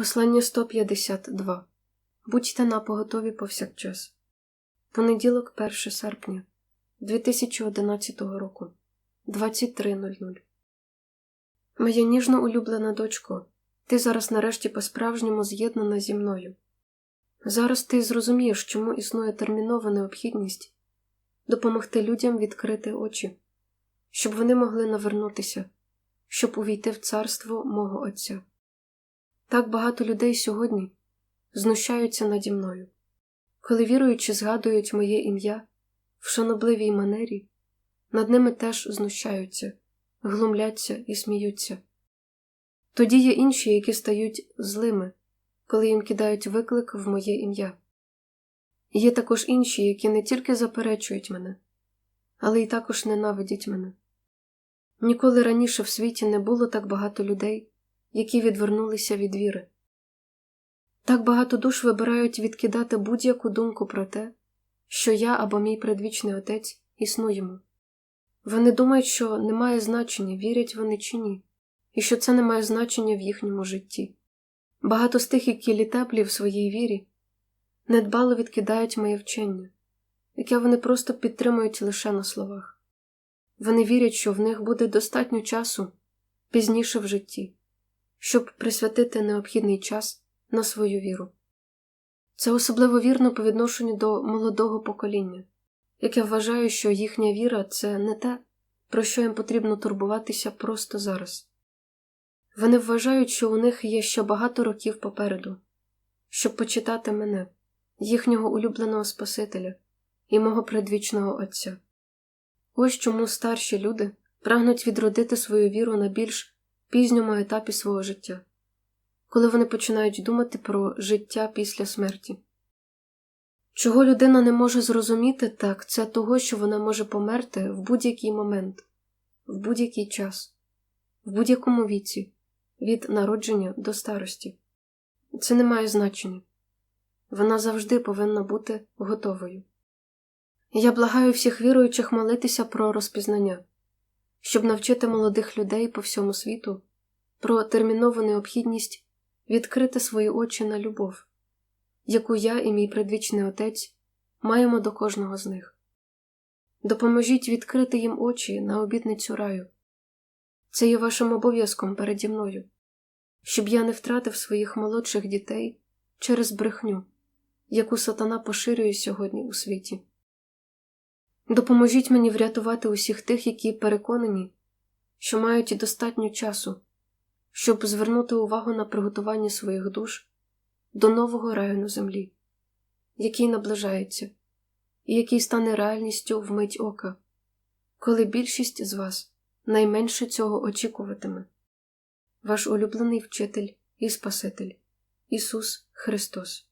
Послання 152. Будьте напоготові повсякчас. Понеділок, 1 серпня 2011 року. 23.00. Моя ніжно улюблена дочко, ти зараз нарешті по-справжньому з'єднана зі мною. Зараз ти зрозумієш, чому існує термінова необхідність допомогти людям відкрити очі, щоб вони могли навернутися, щоб увійти в царство мого Отця. Так багато людей сьогодні знущаються наді мною, коли віруючи згадують моє ім'я в шанобливій манері, над ними теж знущаються, глумляться і сміються. Тоді є інші, які стають злими, коли їм кидають виклик в моє ім'я. Є також інші, які не тільки заперечують мене, але й також ненавидять мене. Ніколи раніше в світі не було так багато людей, які відвернулися від віри. Так багато душ вибирають відкидати будь-яку думку про те, що я або мій предвічний отець існуємо. Вони думають, що не має значення, вірять вони чи ні, і що це не має значення в їхньому житті. Багато з тих, які літеплі в своїй вірі, недбало відкидають моє вчення, яке вони просто підтримують лише на словах. Вони вірять, що в них буде достатньо часу пізніше в житті, щоб присвятити необхідний час на свою віру. Це особливо вірно по відношенню до молодого покоління, яке вважає, що їхня віра це не те, про що їм потрібно турбуватися просто зараз. Вони вважають, що у них є ще багато років попереду, щоб почитати мене, їхнього улюбленого Спасителя і мого предвічного Отця. Ось чому старші люди прагнуть відродити свою віру на більш пізньому етапі свого життя, коли вони починають думати про життя після смерті. Чого людина не може зрозуміти так, це того, що вона може померти в будь-який момент, в будь-який час, в будь-якому віці, від народження до старості. Це не має значення. Вона завжди повинна бути готовою. Я благаю всіх віруючих молитися про розпізнання, щоб навчити молодих людей по всьому світу про термінову необхідність відкрити свої очі на любов, яку я і мій предвічний отець маємо до кожного з них. Допоможіть відкрити їм очі на обітницю раю. Це є вашим обов'язком переді мною, щоб я не втратив своїх молодших дітей через брехню, яку сатана поширює сьогодні у світі. Допоможіть мені врятувати усіх тих, які переконані, що мають достатньо часу, щоб звернути увагу на приготування своїх душ до нового раю на землі, який наближається, і який стане реальністю в мить ока, коли більшість з вас найменше цього очікуватиме. Ваш улюблений вчитель і Спаситель Ісус Христос.